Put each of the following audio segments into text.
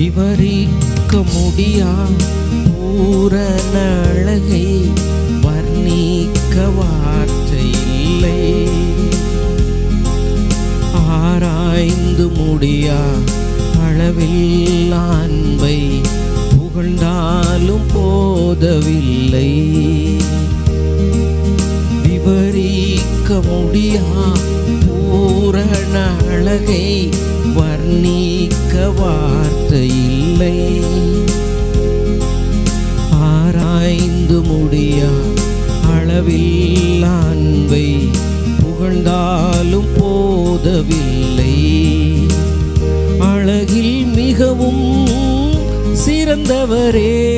விவரிக்க முடியா பூரண அழகை வர்ணிக்க வார்த்தை இல்லை ஆராய்ந்து முடியா அளவில் அன்பை புகழ்ந்தாலும் போதவில்லை. விவரிக்க முடியா பூரண அழகை வர்ணிக்க வார்த்தை இல்லை. ஆராய்ந்து முடியா அளவில் அன்பை புகழ்ந்தாலும் போதவில்லை. அழகில் மிகவும் சிறந்தவரே.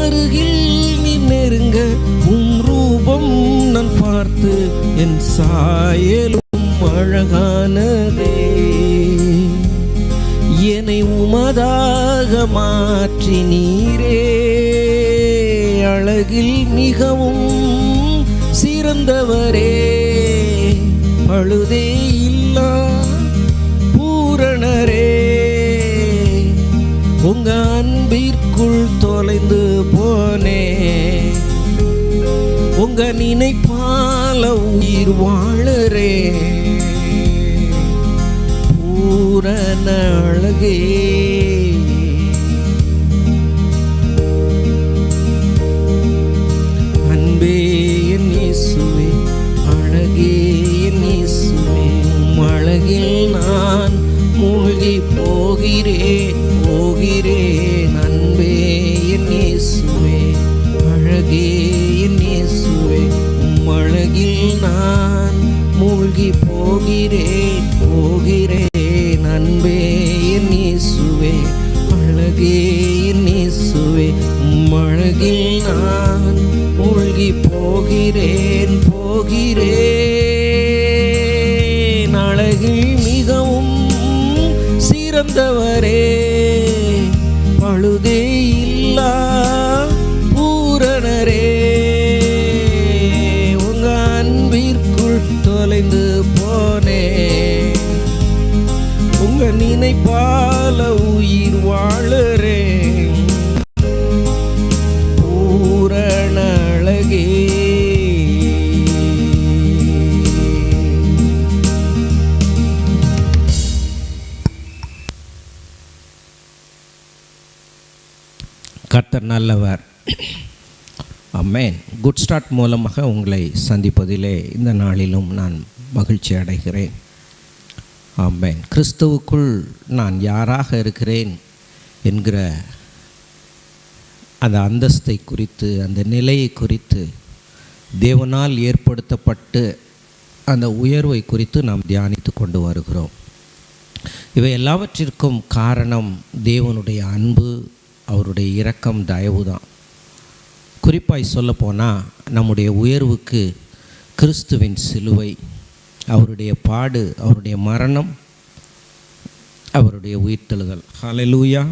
அருகில் நீ நெருங்க உம் ரூபம் நான் பார்த்து என் சாயலும் அழகானதே. என்னை உமதாக மாற்றி நீரே. அழகில் மிகவும் சிறந்தவரே. பழுதே உங்க நினைப்பால உயிர் வாழறே. பூரண அழகே. டாட் மூலமாக உங்களை சந்திப்பதிலே இந்த நாளிலும் நான் மகிழ்ச்சி அடைகிறேன். ஆம்பேன் கிறிஸ்துவுக்குள் நான் யாராக இருக்கிறேன் என்கிற அந்த அந்தஸ்தை குறித்து அந்த நிலையை குறித்து தேவனால் ஏற்படுத்தப்பட்டு அந்த உயர்வை குறித்து நாம் தியானித்து கொண்டு வருகிறோம். இவை எல்லாவற்றிற்கும் காரணம் தேவனுடைய அன்பு அவருடைய இரக்கம் தயவு தான் குறிப்பாய் சொல்லப்போனால் நம்முடைய உயர்வுக்கு கிறிஸ்துவின் சிலுவை அவருடைய பாடு அவருடைய மரணம் அவருடைய உயிர்த்தெழுதல். ஹalleluya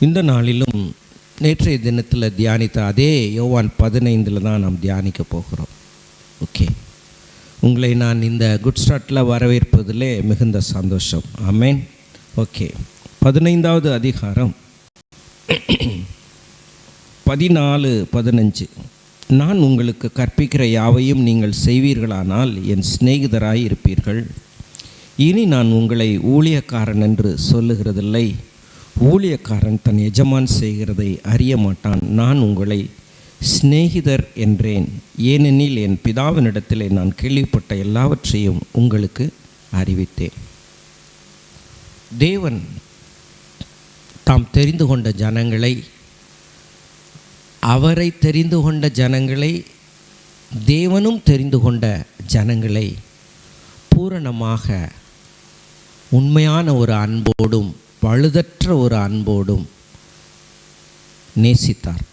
இந்த நாளிலும் நேற்றைய தினத்தில் தியானித்த அதே யோவான் பதினைந்தில் தான் நாம் தியானிக்க போகிறோம். ஓகே உங்களை நான் இந்த குட் ஸ்டார்ட்டில் வரவேற்பதிலே மிகுந்த சந்தோஷம். ஆமேன் ஓகே பதினைந்தாவது அதிகாரம். பதினாலு பதினஞ்சு. நான் உங்களுக்கு கற்பிக்கிற யாவையும் நீங்கள் செய்வீர்களானால் என் சிநேகிதராய் இருப்பீர்கள் இனி நான் உங்களை ஊழியக்காரன் என்று சொல்லுகிறதில்லை. ஊழியக்காரன் தன் எஜமான் செய்கிறதை அறிய மாட்டான். நான் உங்களை சிநேகிதர் என்றேன். ஏனெனில் என் பிதாவினிடத்திலே நான் கேள்விப்பட்ட எல்லாவற்றையும் உங்களுக்கு அறிவித்தேன். தேவன் தாம் தெரிந்து கொண்ட ஜனங்களை அவரை தெரிந்து கொண்ட ஜனங்களை தேவனும் தெரிந்து கொண்ட ஜனங்களை பூரணமாக உண்மையான ஒரு அன்போடும் பழுதற்ற ஒரு அன்போடும் நேசித்தார்.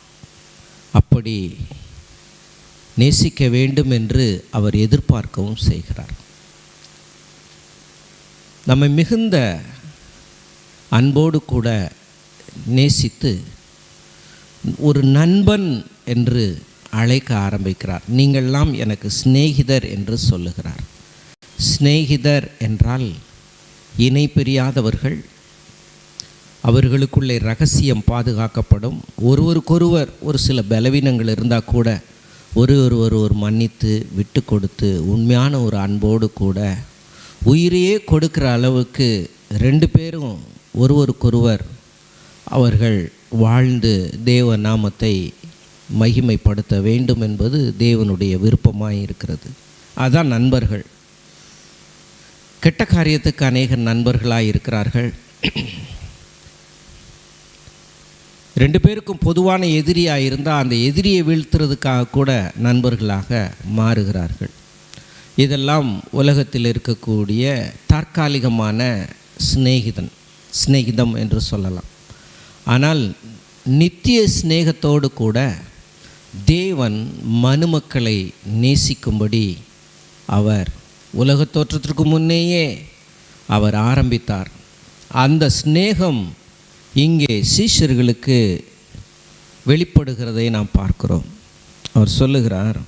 அப்படி நேசிக்க வேண்டும் என்று அவர் எதிர்பார்க்கவும் செய்கிறார். நம்மை மிகுந்த அன்போடு கூட நேசித்து ஒரு நண்பன் என்று அழைக்க ஆரம்பிக்கிறார். நீங்கள்லாம் எனக்கு சிநேகிதர் என்று சொல்லுகிறார். சிநேகிதர் என்றால் இணை பிரியாதவர்கள் அவர்களுக்குள்ளே ரகசியம் பாதுகாக்கப்படும். ஒருவருக்கொருவர் ஒரு சில பலவீனங்கள் இருந்தால் கூட ஒரு ஒருவர் ஒரு மன்னித்து விட்டு கொடுத்து உண்மையான ஒரு அன்போடு கூட உயிரையே கொடுக்கிற அளவுக்கு ரெண்டு பேரும் ஒருவருக்கொருவர் அவர்கள் வாழ்ந்து தேவ நாமத்தை மகிமைப்படுத்த வேண்டும் என்பது தேவனுடைய விருப்பமாக இருக்கிறது அதான் நண்பர்கள். கெட்ட காரியத்துக்கு அநேக நண்பர்களாக இருக்கிறார்கள் ரெண்டு பேருக்கும் பொதுவான எதிரியாக இருந்தால் அந்த எதிரியை வீழ்த்துறதுக்காக கூட நண்பர்களாக மாறுகிறார்கள். இதெல்லாம் உலகத்தில் இருக்கக்கூடிய தற்காலிகமான சிநேகிதன் சிநேகிதம் என்று சொல்லலாம். ஆனால் நித்திய சிநேகத்தோடு கூட தேவன் மனுமக்களை நேசிக்கும்படி அவர் உலக தோற்றத்திற்கு முன்னேயே அவர் ஆரம்பித்தார். அந்த சிநேகம் இங்கே சீஷர்களுக்கு வெளிப்படுகிறதை நாம் பார்க்கிறோம். அவர் சொல்லுகிறார்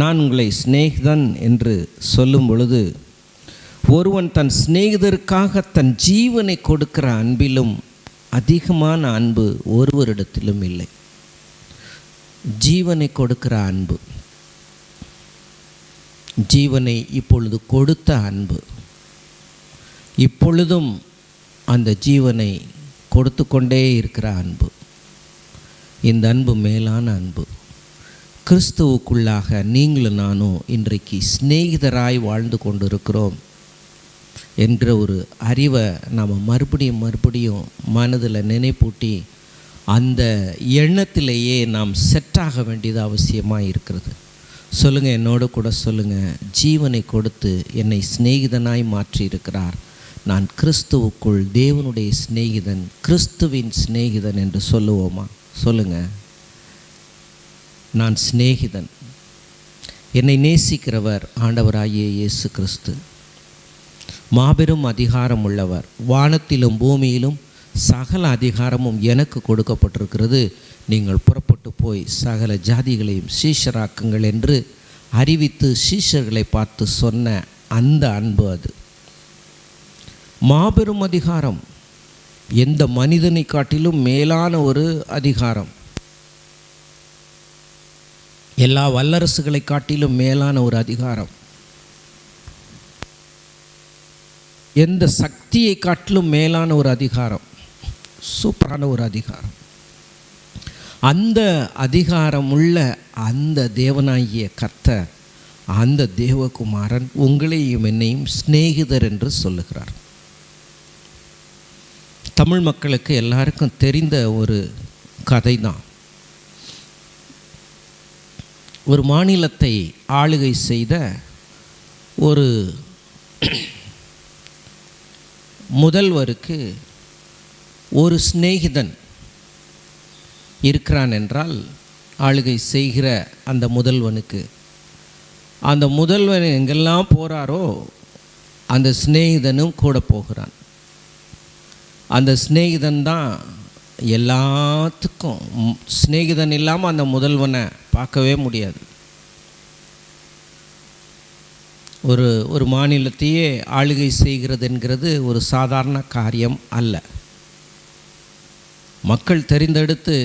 நான் உங்களை சிநேகிதன் என்று சொல்லும் பொழுது ஒருவன் தன் சிநேகிதருக்காக தன் ஜீவனை கொடுக்கிற அன்பிலும் அதிகமான அன்பு ஒருவரிடத்திலும் இல்லை. ஜீவனை கொடுக்கிற அன்பு. ஜீவனை இப்பொழுது கொடுத்த அன்பு. இப்பொழுதும் அந்த ஜீவனை கொடுத்து கொண்டே இருக்கிற அன்பு. இந்த அன்பு மேலான அன்பு. கிறிஸ்துவுக்குள்ளாக நீங்களும் நானும் இன்றைக்கு சிநேகிதராய் வாழ்ந்து கொண்டிருக்கிறோம். என்ற ஒரு அறிவை நாம் மறுபடியும் மறுபடியும் மனதில் நினைப்பூட்டி அந்த எண்ணத்திலேயே நாம் செட்டாக வேண்டியது அவசியமாக இருக்கிறது. சொல்லுங்கள் என்னோட கூட சொல்லுங்கள் ஜீவனை கொடுத்து என்னை சிநேகிதனாய் மாற்றியிருக்கிறார். நான் கிறிஸ்துவுக்குள் தேவனுடைய சிநேகிதன் கிறிஸ்துவின் சிநேகிதன் என்று சொல்லுவோமா? சொல்லுங்கள் நான் சிநேகிதன். என்னை நேசிக்கிறவர் ஆண்டவராகிய இயேசு கிறிஸ்து. மாபெரும் அதிகாரம் உள்ளவர் வானத்திலும் பூமியிலும் சகல அதிகாரமும் எனக்கு கொடுக்கப்பட்டிருக்கிறது. நீங்கள் புறப்பட்டு போய் சகல ஜாதிகளையும் சீஷராக்குங்கள் என்று அறிவித்து சீஷர்களை பார்த்து சொன்ன அந்த அன்பு அது. மாபெரும் அதிகாரம் எந்த மனிதனை காட்டிலும் மேலான ஒரு அதிகாரம். எல்லா வல்லரசுகளை காட்டிலும் மேலான ஒரு அதிகாரம். எந்த சக்தியை காட்டிலும் மேலான ஒரு அதிகாரம் சூப்பரான ஒரு அதிகாரம். அந்த அதிகாரம் உள்ள அந்த தேவனாகிய கர்த்தர் அந்த தேவகுமாரன் உங்களையும் என்னையும் சிநேகிதர் என்று சொல்லுகிறார். தமிழ் மக்களுக்கு எல்லாருக்கும் தெரிந்த ஒரு கதை தான் ஒரு மாநிலத்தை ஆளுகை செய்த ஒரு முதல்வருக்கு ஒரு சிநேகிதன் இருக்கிறான் என்றால் ஆளுகை செய்கிற அந்த முதல்வனுக்கு. அந்த முதல்வன் எங்கெல்லாம் போகிறாரோ அந்த சிநேகிதனும் கூட போகிறான். அந்த சிநேகிதன் தான் எல்லாத்துக்கும் சிநேகிதன் இல்லாமல் அந்த முதல்வனை பார்க்கவே முடியாது. ஒரு ஒரு மாநிலத்தையே ஆளுகை செய்கிறது என்கிறது ஒரு சாதாரண காரியம் அல்ல. மக்கள் தெரிந்தெடுத்து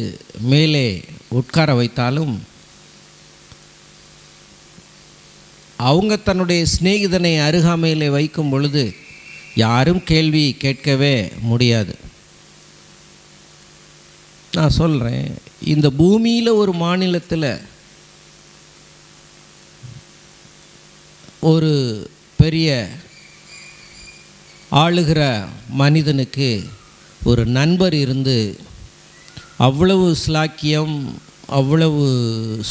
மேலே உட்கார வைத்தாலும் அவங்க தன்னுடைய சிநேகிதனை அருகாமையில் வைக்கும் பொழுது யாரும் கேள்வி கேட்கவே முடியாது. நான் சொல்கிறேன் இந்த பூமியில் ஒரு மாநிலத்தில் ஒரு பெரிய ஆளுகிற மனிதனுக்கு ஒரு நண்பர் இருந்து அவ்வளவு ஸ்லாக்கியம் அவ்வளவு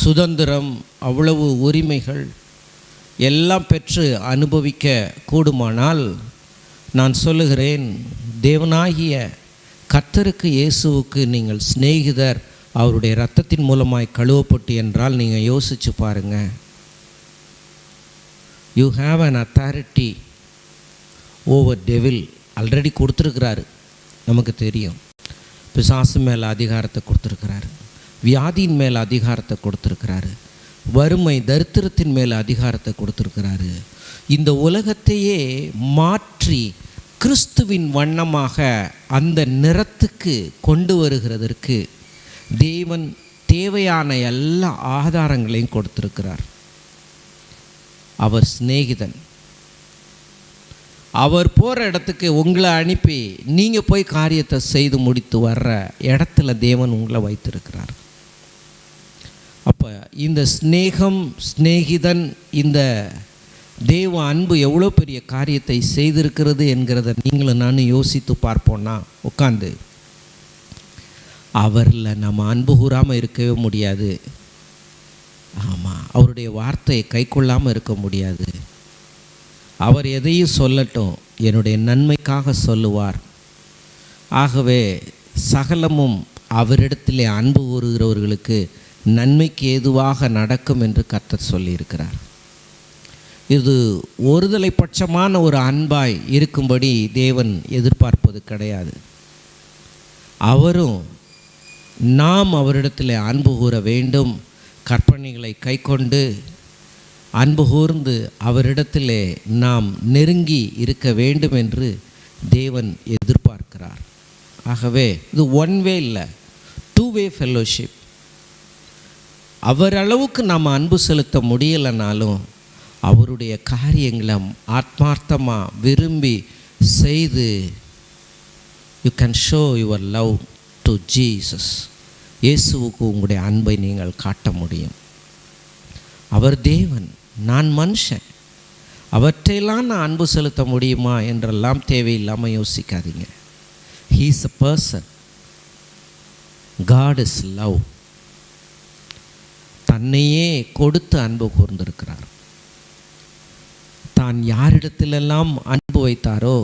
சுதந்திரம் அவ்வளவு உரிமைகள் எல்லாம் பெற்று அனுபவிக்க கூடுமானால் நான் சொல்லுகிறேன் தேவனாகிய கத்தருக்கு இயேசுவுக்கு நீங்கள் சிநேகிதர் அவருடைய இரத்தத்தின் மூலமாய் கழுவப்பட்டு என்றால் நீங்கள் யோசித்து பாருங்கள் you have an authority over devil already கொடுத்துருக்கிறாரு. நமக்கு தெரியும். பிசாசு மேலே அதிகாரத்தை கொடுத்துருக்கிறாரு. வியாதியின் மேலே அதிகாரத்தை கொடுத்துருக்கிறாரு. வறுமை தரித்திரத்தின் மேலே அதிகாரத்தை கொடுத்துருக்கிறாரு. இந்த உலகத்தையே மாற்றி கிறிஸ்துவின் வண்ணமாக அந்த நிறத்துக்கு கொண்டு வருகிறதற்கு தேவன் தேவையான எல்லா ஆதாரங்களையும் கொடுத்துருக்கிறார். அவர் சிநேகிதன். அவர் போகிற இடத்துக்கு உங்களை அனுப்பி நீங்கள் போய் காரியத்தை செய்து முடித்து வர்ற இடத்துல தேவன் உங்களை வைத்திருக்கிறார். அப்போ இந்த ஸ்நேகம் ஸ்நேகிதன் இந்த தேவ அன்பு எவ்வளோ பெரிய காரியத்தை செய்திருக்கிறது என்கிறத நீங்களும் நானும் யோசித்து பார்ப்போம்னா உட்காந்து அவரில் நம்ம அன்பு கூறாமல் இருக்கவே முடியாது. ஆமாம் அவருடைய வார்த்தையை கை கொள்ளாமல் இருக்க முடியாது. அவர் எதையும் சொல்லட்டும் என்னுடைய நன்மைக்காக சொல்லுவார். ஆகவே சகலமும் அவரிடத்திலே அன்பு கூறுகிறவர்களுக்கு நன்மைக்கு ஏதுவாக நடக்கும் என்று கர்த்தர் சொல்லியிருக்கிறார். இது ஒருதலை பட்சமான ஒரு அன்பாய் இருக்கும்படி தேவன் எதிர்பார்ப்பது கிடையாது. அவரும் நாம் அவரிடத்தில் அன்பு கூற வேண்டும் கற்பனைகளை கைக்கொண்டு அன்பு கூர்ந்து அவரிடத்திலே நாம் நெருங்கி இருக்க வேண்டும் என்று தேவன் எதிர்பார்க்கிறார். ஆகவே இது ஒன் வே இல்லை டூ வே ஃபெல்லோஷிப் அவர் அளவுக்கு நாம் அன்பு செலுத்த முடியலைனாலும் அவருடைய காரியங்களை ஆத்மார்த்தமாக விரும்பி செய்து you can show your love to Jesus இயேசுவுக்கு உங்களுடைய அன்பை நீங்கள் காட்ட முடியும். அவர் தேவன் நான் மனுஷன். அவற்றையெல்லாம் நான் அன்பு செலுத்த முடியுமா என்றெல்லாம் தேவையில்லாமல் யோசிக்காதீங்க. He's a person God is love தன்னையே கொடுத்து அன்பு கூர்ந்திருக்கிறார். தான் யாரிடத்திலெல்லாம் அன்பு வைத்தாரோ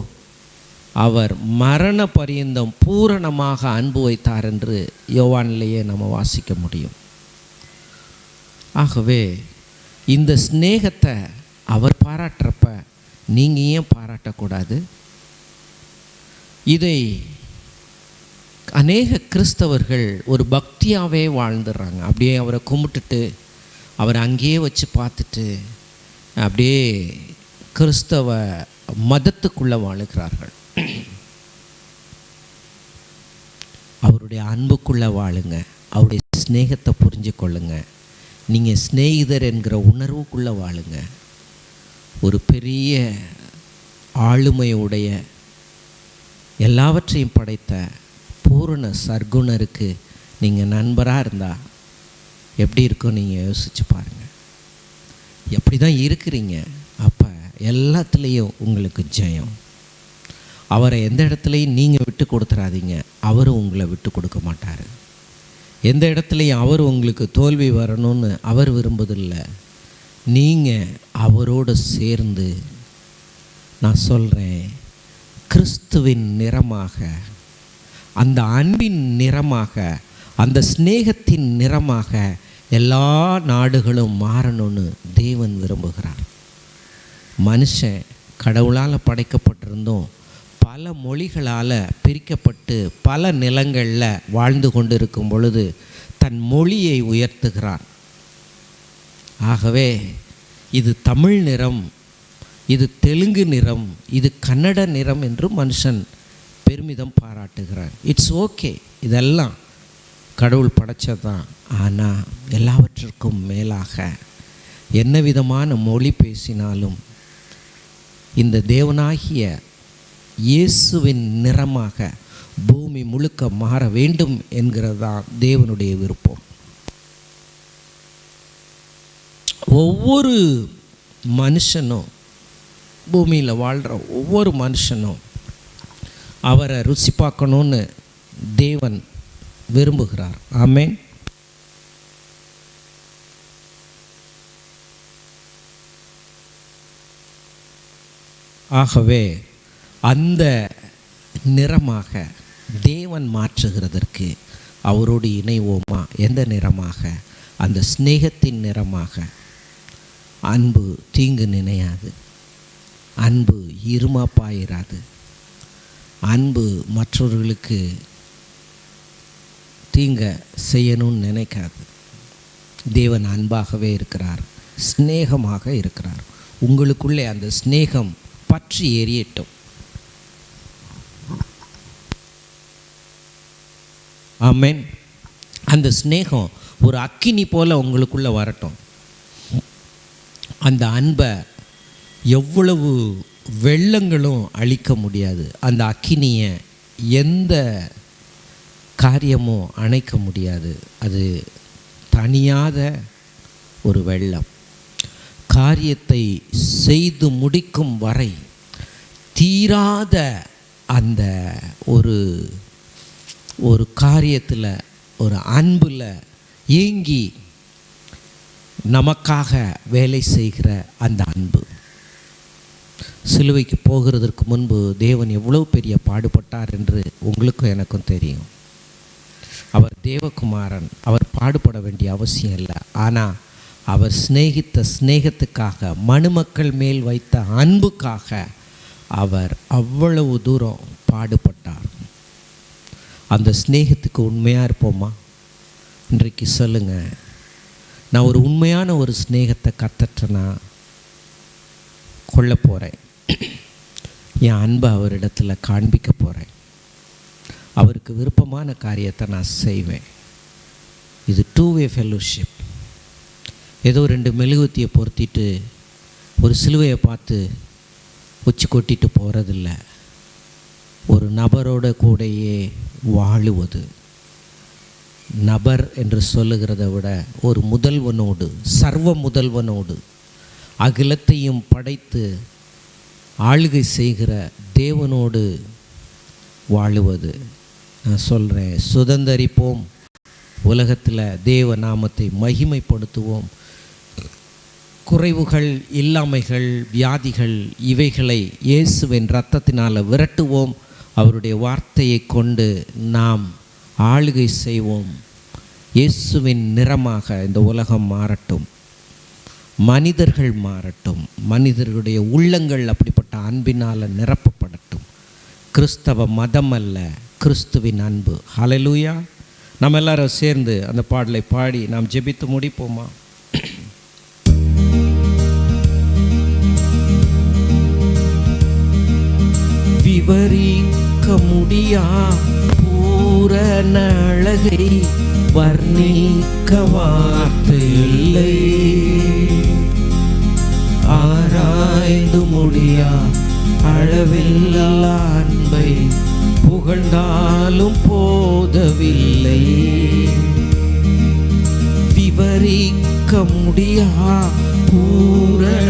அவர் மரண பரியந்தம் பூரணமாக அன்பு வைத்தார் என்று யோவானிலேயே நம்ம வாசிக்க முடியும். ஆகவே இந்த ஸ்நேகத்தை அவர் பாராட்டுறப்ப நீங்கள் ஏன் பாராட்டக்கூடாது? இதை அநேக கிறிஸ்தவர்கள் ஒரு பக்தியாகவே வாழ்ந்துடுறாங்க. அப்படியே அவரை கும்பிட்டுட்டு அவரை அங்கேயே வச்சு பார்த்துட்டு அப்படியே கிறிஸ்தவ மதத்துக்குள்ளே வாழுகிறார்கள். அவருடைய அன்புக்குள்ளே வாழுங்க. அவருடைய ஸ்நேகத்தை புரிஞ்சு கொள்ளுங்க நீங்கள் சிநேகிதர் என்கிற உணர்வுக்குள்ளே வாழுங்க. ஒரு பெரிய ஆளுமையுடைய எல்லாவற்றையும் படைத்த பூரண சர்க்குணருக்கு நீங்கள் நண்பராக இருந்தால் எப்படி இருக்கும் நீங்கள் யோசிச்சு பாருங்கள் எப்படி தான் இருக்கிறீங்க. அப்போ எல்லாத்துலேயும் உங்களுக்கு ஜெயம். அவரை எந்த இடத்துலையும் நீங்கள் விட்டு கொடுத்துறாதீங்க. அவரும் உங்களை விட்டு கொடுக்க மாட்டார். எந்த இடத்துலையும் அவர் உங்களுக்கு தோல்வி வரணும்னு அவர் விரும்புதில்லை. நீங்கள் அவரோடு சேர்ந்து நான் சொல்கிறேன் கிறிஸ்துவின் நிறமாக அந்த அன்பின் நிறமாக அந்த சிநேகத்தின் நிறமாக எல்லா நாடுகளும் மாறணும்னு தேவன் விரும்புகிறார். மனுஷன் கடவுளால் படைக்கப்பட்டிருந்தோம் பல மொழிகளால் பிரிக்கப்பட்டு பல நிலங்களில் வாழ்ந்து கொண்டிருக்கும் பொழுது தன் மொழியை உயர்த்துகிறான். ஆகவே இது தமிழ் நிறம் இது தெலுங்கு நிறம் இது கன்னட நிறம் என்று மனுஷன் பெருமிதம் பாராட்டுகிறான். இட்ஸ் ஓகே இதெல்லாம் கடவுள் படைச்சதான் ஆனால் எல்லாவற்றிற்கும் மேலாக என்ன விதமான மொழி பேசினாலும் இந்த தேவனாகிய இயேசுவின் நிறமாக பூமி முழுக்க மாற வேண்டும் என்கிறது தான் தேவனுடைய விருப்பம். ஒவ்வொரு மனுஷனும் பூமியில் வாழ்கிற ஒவ்வொரு மனுஷனும் அவரை ருசி பார்க்கணுன்னு தேவன் விரும்புகிறார். ஆமேன். ஆகவே அந்த நிறமாக தேவன் மாற்றுகிறதற்கு அவரோடு இணைவோமா? எந்த நிறமாக? அந்த சிநேகத்தின் நிறமாக. அன்பு தீங்கு நினையாது. அன்பு இருமாப்பாயிராது. அன்பு மற்றவர்களுக்கு தீங்க செய்யணும்னு நினைக்காது. தேவன் அன்பாகவே இருக்கிறார். சிநேகமாக இருக்கிறார். உங்களுக்குள்ளே அந்த சிநேகம் பற்றி எரியட்டும் ஆமேன். அந்த சிநேகம் ஒரு அக்கினி போல் உங்களுக்குள்ளே வரட்டும். அந்த அன்பை எவ்வளவு வெள்ளங்களும் அழிக்க முடியாது. அந்த அக்கினியை எந்த காரியமும் அணைக்க முடியாது. அது தனியாத ஒரு வெள்ளம். காரியத்தை செய்து முடிக்கும் வரை தீராத அந்த ஒரு ஒரு காரியத்தில் ஒரு அன்பில் ஏங்கி நமக்காக வேலை செய்கிற அந்த அன்பு. சிலுவைக்கு போகிறதற்கு முன்பு தேவன் எவ்வளவு பெரிய பாடுபட்டார் என்று உங்களுக்கும் எனக்கும் தெரியும். அவர் தேவகுமாரன் அவர் பாடுபட வேண்டிய அவசியம் இல்லை. ஆனால் அவர் சிநேகித்த சிநேகத்துக்காக மணுமக்கள் மேல் வைத்த அன்புக்காக அவர் அவ்வளவு தூரம் பாடுபட்டார். அந்த சிநேகத்துக்கு உண்மையாக இருப்போமா? இன்றைக்கு சொல்லுங்கள் நான் ஒரு உண்மையான ஒரு சிநேகத்தை கத்தட்டனா கொள்ள போகிறேன் என் அன்பை அவரிடத்தில் காண்பிக்க போகிறேன் அவருக்கு விருப்பமான காரியத்தை நான் செய்வேன். இது டூ வே ஃபெல்லோஷிப் ஏதோ ரெண்டு மெழுகுத்தியை பொருத்திட்டு ஒரு சிலுவையை பார்த்து உச்சி கொட்டிட்டு போகிறதில்ல ஒரு நபரோட கூடையே வாழுவது. நபர் என்று சொல்லுகிறத விட ஒரு முதல்வனோடு சர்வ முதல்வனோடு அகிலத்தையும் படைத்து ஆளுகை செய்கிற தேவனோடு வாழுவது. நான் சொல்கிறேன் சுதந்தரிப்போம். உலகத்தில் தேவ நாமத்தை மகிமைப்படுத்துவோம். குறைவுகள் இல்லாமைகள் வியாதிகள் இவைகளை இயேசுவின் இரத்தத்தினால் விரட்டுவோம். அவருடைய வார்த்தையை கொண்டு நாம் ஆளுகை செய்வோம். இயேசுவின் நிறமாக இந்த உலகம் மாறட்டும். மனிதர்கள் மாறட்டும். மனிதர்களுடைய உள்ளங்கள் அப்படிப்பட்ட அன்பினால் நிரப்பப்படட்டும். கிறிஸ்தவ மதம் அல்ல கிறிஸ்துவின் அன்பு. ஹலலூயா நம்ம எல்லாரும் சேர்ந்து அந்த பாடலை பாடி நாம் ஜெபித்து முடிப்போமா? விவரிக்க முடியா பூரண அழகை வர்ணிக்க வார்த்தை இல்லை. ஆராய்ந்து முடியா அளவில்லா அன்பை புகழ்ந்தாலும் போதவில்லை. விவரிக்க முடியா பூரண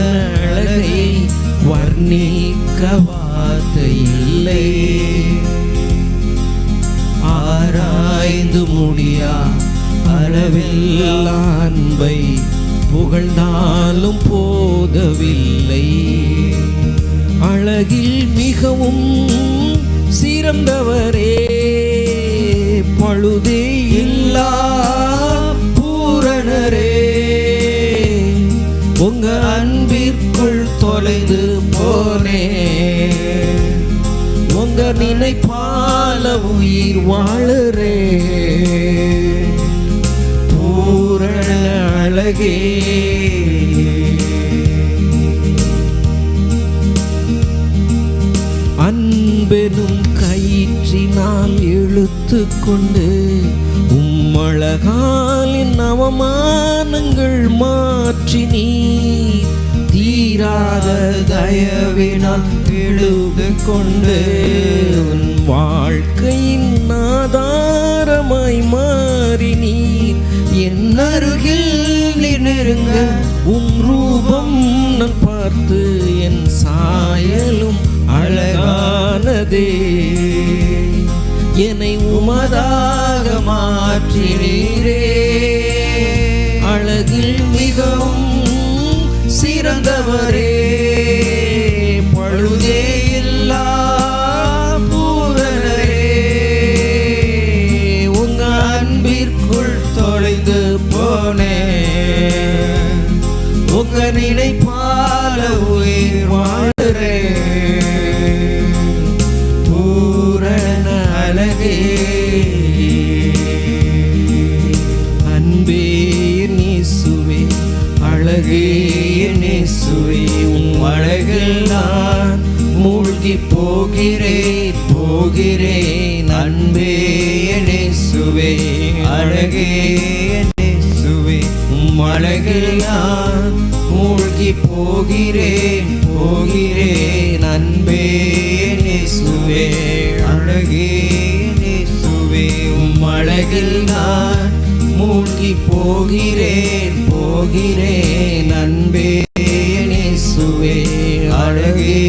அழகை வர்ணிக்க வார்த்தை இல்லை. அளவில்லா அன்பை புகழ்ந்தாலும் போதவில்லை. அழகில் மிகவும் சிறந்தவரே. பழுதே இல்லா பூரணரே. உங்க அன்பிற்குள் தொலைந்து போனே. உங்க நினைப்பால உயிர் வாழறே. அன்பெனும் கயிற்றினால் இழுத்து கொண்டு உம்மழகாலின் அவமானங்கள் மாற்றி நீ தீராத தயவினால் இழுத்து கொண்டு என் அருகில் உன் ரூபம் நான் பார்த்து என் சாயலும் அழகானதே. என்னை உமதாக மாற்றினீரே. அழகில் மிகவும் சிறந்தவரே. போகிறேன் போகிறேன் அன்பே நேசுவே. அழகே நேசுவே உம் அழகில் நான் மூழ்கி போகிறேன் போகிறேன் அன்பே நேசுவே. அழகே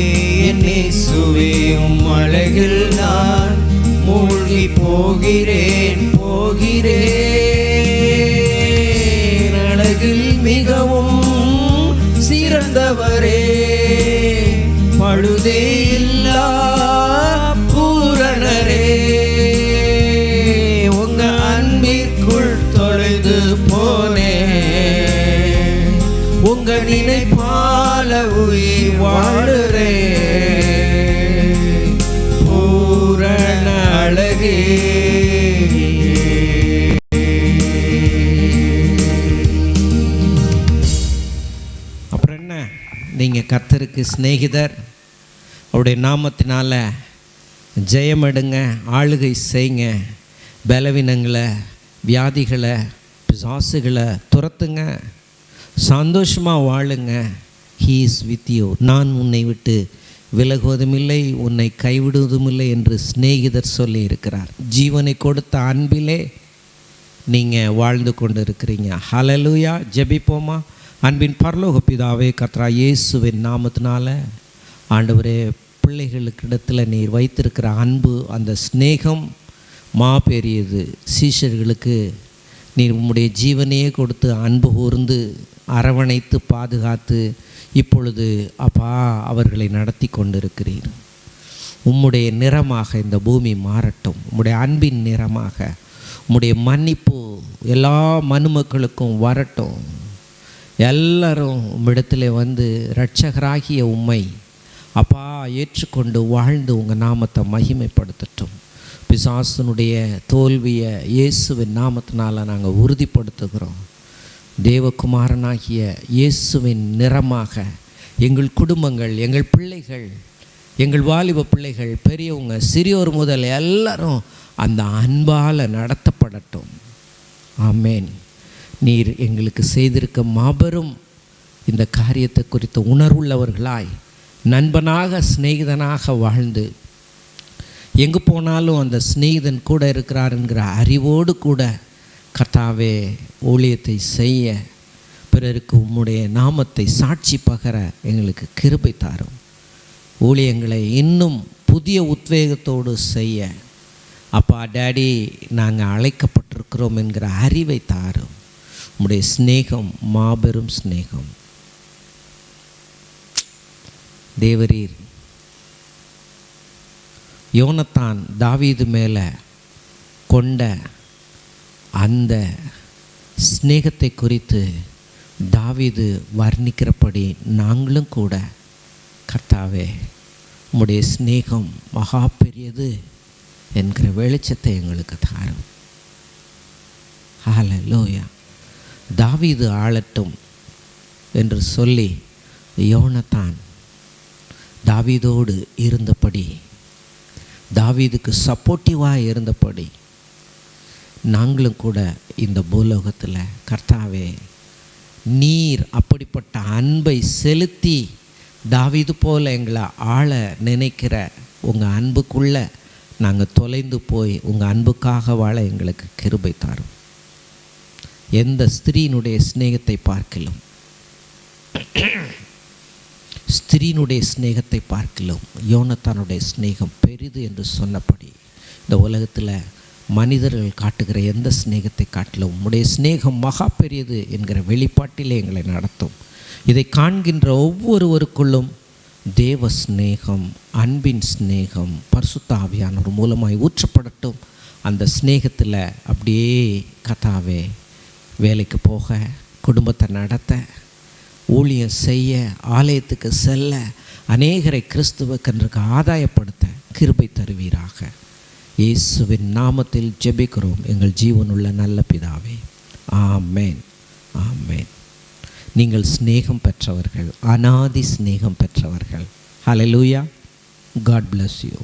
நேசுவே உம் அழகில் நான் மூழ்கி போகிறேன் கர்த்தருக்கு சிநேகிதர். அவருடைய நாமத்தினால் ஜெயமெடுங்க ஆளுகை செய்யுங்க பலவீனங்களை வியாதிகளை பிசாசுகளை துரத்துங்க. சந்தோஷமாக வாழுங்க. ஹீ இஸ் வித் யூ நான் உன்னை விட்டு விலகுவதும் இல்லை உன்னை கைவிடுவதும் இல்லை என்று சிநேகிதர் சொல்லி இருக்கிறார். ஜீவனை கொடுத்த அன்பிலே நீங்கள் வாழ்ந்து கொண்டு இருக்கிறீங்க ஹலலூயா ஜெபிப்போமா? அன்பின் பரலோக பிதாவே கத்ரா இயேசுவின் நாமத்தினால ஆண்டவரே பிள்ளைகளுக்கிடத்தில் நீர் வைத்திருக்கிற அன்பு அந்த ஸ்நேகம் மா பெரியது சீஷர்களுக்கு நீர் உம்முடைய ஜீவனையே கொடுத்து அன்பு கூர்ந்து அரவணைத்து பாதுகாத்து இப்பொழுது அப்பா அவர்களை நடத்தி கொண்டிருக்கிறீர். உம்முடைய நிறமாக இந்த பூமி மாறட்டும். உம்முடைய அன்பின் நிறமாக உம்முடைய மன்னிப்பு எல்லா மனுமக்களுக்கும் வரட்டும். எல்லாரும் உம்மிடத்தில் வந்து இரட்சகராகிய உம்மை அப்பா ஏற்றுக்கொண்டு வாழ்ந்து உங்கள் நாமத்தை மகிமைப்படுத்தட்டும். பிசாசனுடைய தோல்வியை இயேசுவின் நாமத்தினால் நாங்கள் உறுதிப்படுத்துகிறோம். தேவகுமாரனாகிய இயேசுவின் நிறமாக எங்கள் குடும்பங்கள் எங்கள் பிள்ளைகள் எங்கள் வாலிப பிள்ளைகள் பெரியவங்க சிறியோர் முதல் எல்லாரும் அந்த அன்பால் நடத்தப்படட்டும். ஆமேன். நீர் எங்களுக்கு செய்திருக்க மாபெரும் இந்த காரியத்தை குறித்த உணர்வுள்ளவர்களாய் நண்பனாக சிநேகிதனாக வாழ்ந்து எங்கே போனாலும் அந்த சிநேகிதன் கூட இருக்கிறார் என்கிற அறிவோடு கூட கர்த்தாவே ஊழியத்தை செய்ய பிறருக்கு உம்முடைய நாமத்தை சாட்சி பகர எங்களுக்கு கிருபை தாரும். ஊழியங்களை இன்னும் புதிய உத்வேகத்தோடு செய்ய அப்பா டேடி நாங்கள் அழைக்கப்பட்டிருக்கிறோம் என்கிற அறிவை தாரும். உம்முடைய சிநேகம் மாபெரும் சிநேகம். தேவரீர் யோனத்தான் தாவீது மேலே கொண்ட அந்த சிநேகத்தை குறித்து தாவீது வர்ணிக்கிறபடி நாங்களும் கூட கர்த்தாவே உம்முடைய சிநேகம் மகா பெரியது என்கிற வெளிச்சத்தை எங்களுக்கு தாரும். லோயா தாவீது ஆளட்டும் என்று சொல்லி யோனத்தான் தாவீதோடு இருந்தபடி தாவீதுக்கு சப்போர்ட்டிவாக இருந்தபடி நாங்களும் கூட இந்த பூலோகத்தில் கர்த்தாவே நீர் அப்படிப்பட்ட அன்பை செலுத்தி தாவீது போல் எங்களை ஆள நினைக்கிற உங்கள் அன்புக்குள்ளே நாங்கள் தொலைந்து போய் உங்கள் அன்புக்காக வாழ எங்களுக்கு கிருபை தாரும். எந்த ஸ்திரீனுடைய சிநேகத்தை பார்க்கலாம். ஸ்திரீனுடைய சிநேகத்தை பார்க்கிலும். யோனத்தானுடைய சிநேகம் பெரிது என்று சொன்னபடி இந்த உலகத்தில் மனிதர்கள் காட்டுகிற எந்த சிநேகத்தை காட்டிலும் உம்முடைய சிநேகம் மகா பெரியது என்கிற வெளிப்பாட்டிலே எங்களை நடத்தும். இதை காண்கின்ற ஒவ்வொருவருக்குள்ளும் தேவ சிநேகம் அன்பின் சிநேகம் பர்சுத்தாவியானவர் மூலமாய் ஊற்றப்படட்டும். அந்த சிநேகத்தில் அப்படியே கதாவே வேலைக்கு போக குடும்பத்தை நடத்த ஊழியம் செய்ய ஆலயத்துக்கு செல்ல அநேகரை கிறிஸ்துவக்கன்றுக்கு ஆதாயப்படுத்த கிருபை தருவீராக. இயேசுவின் நாமத்தில் ஜெபிக்கிறோம். எங்கள் ஜீவனுள்ள நல்ல பிதாவே. ஆமேன். ஆமேன். நீங்கள் சிநேகம் பெற்றவர்கள் அனாதி சிநேகம் பெற்றவர்கள். Hallelujah God bless you